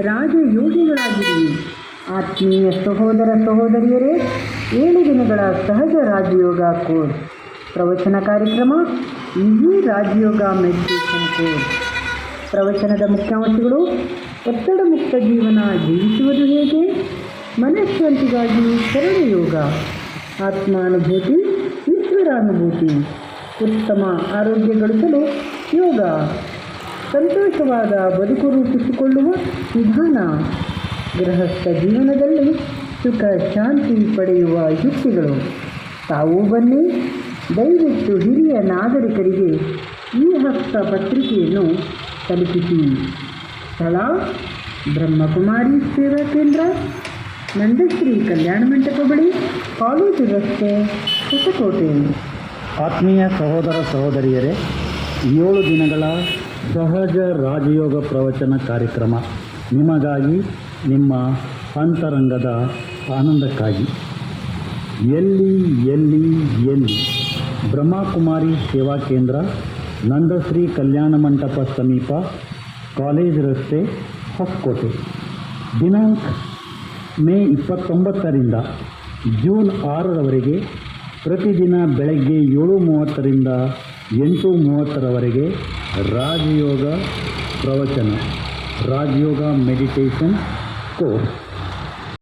ರಾಜಯೋಗಿಗಳಾಗಿರಿ. ಆತ್ಮೀಯ ಸಹೋದರ ಸಹೋದರಿಯರೇ, ಏಳು ದಿನಗಳ ಸಹಜ ರಾಜಯೋಗ ಕೋರ್ಸ್ ಪ್ರವಚನ ಕಾರ್ಯಕ್ರಮ ಈಜಿ ರಾಜಯೋಗ ಮೆಡಿಟೇಷನ್ ಕೋರ್ಸ್ ಪ್ರವಚನದ ಮುಖ್ಯಾಂಶಗಳು, ಒತ್ತಡ ಮುಕ್ತ ಜೀವನ ಜೀವಿಸುವುದು ಹೇಗೆ? ಮನಃಶಾಂತಿಗಾಗಿ ಶರಣ ಯೋಗ. ಆತ್ಮಾನುಭೂತಿ, ಈಶ್ವರಾನುಭೂತಿ. ಉತ್ತಮ ಆರೋಗ್ಯ ಗಳಿಸಲು ಯೋಗ. ಸಂತೋಷವಾದ ಬದುಕು ರೂಪಿಸಿಕೊಳ್ಳುವ ವಿಧಾನ ಗೃಹಸ್ಥ ಜೀವನದಲ್ಲಿ ಸುಖ ಶಾಂತಿ ಪಡೆಯುವ ಯುಕ್ತಿಗಳು. ತಾವು ಬನ್ನಿ. ದಯವಿಟ್ಟು ಹಿರಿಯ ನಾಗರಿಕರಿಗೆ ಈ ಹಸ್ತ ಪತ್ರಿಕೆಯನ್ನು ತಲುಪಿಸಿ. ಸ್ಥಳ, ಬ್ರಹ್ಮಕುಮಾರಿ ಸೇವಾ ಕೇಂದ್ರ, ನಂದಶ್ರೀ ಕಲ್ಯಾಣ ಮಂಟಪ ಬಳಿ, ಕಾಲೇಜು ರಸ್ತೆ, ಹೊಸಕೋಟೆ. ಆತ್ಮೀಯ ಸಹೋದರ ಸಹೋದರಿಯರೇ, ಏಳು ದಿನಗಳ ಸಹಜ ರಾಜಯೋಗ ಪ್ರವಚನ ಕಾರ್ಯಕ್ರಮ. ನಿಮಗಾಗಿ ನಿಮ್ಮ ಅಂತರಂಗದ ಆನಂದಕ್ಕಾಗಿ. ಎಲ್ಲಿ ಎಲ್ಲಿ ಎಲ್ಲಿ? ಬ್ರಹ್ಮಕುಮಾರಿ ಸೇವಾ ಕೇಂದ್ರ, ನಂದಶ್ರೀ ಕಲ್ಯಾಣ ಮಂಟಪ ಸಮೀಪ, ಕಾಲೇಜ್ ರಸ್ತೆ, ಹೊಸಕೋಟೆ. ದಿನಾಂಕ ಮೇ ಇಪ್ಪತ್ತೊಂಬತ್ತರಿಂದ ಜೂನ್ ಆರರವರೆಗೆ ಪ್ರತಿದಿನ ಬೆಳಗ್ಗೆ ಏಳು ಮೂವತ್ತರಿಂದ ಎಂಟು ಮೂವತ್ತರವರೆಗೆ ರಾಜಯೋಗ ಪ್ರವಚನ ರಾಜಯೋಗ ಮೆಡಿಟೇಷನ್ ಕೋರ್ಸ್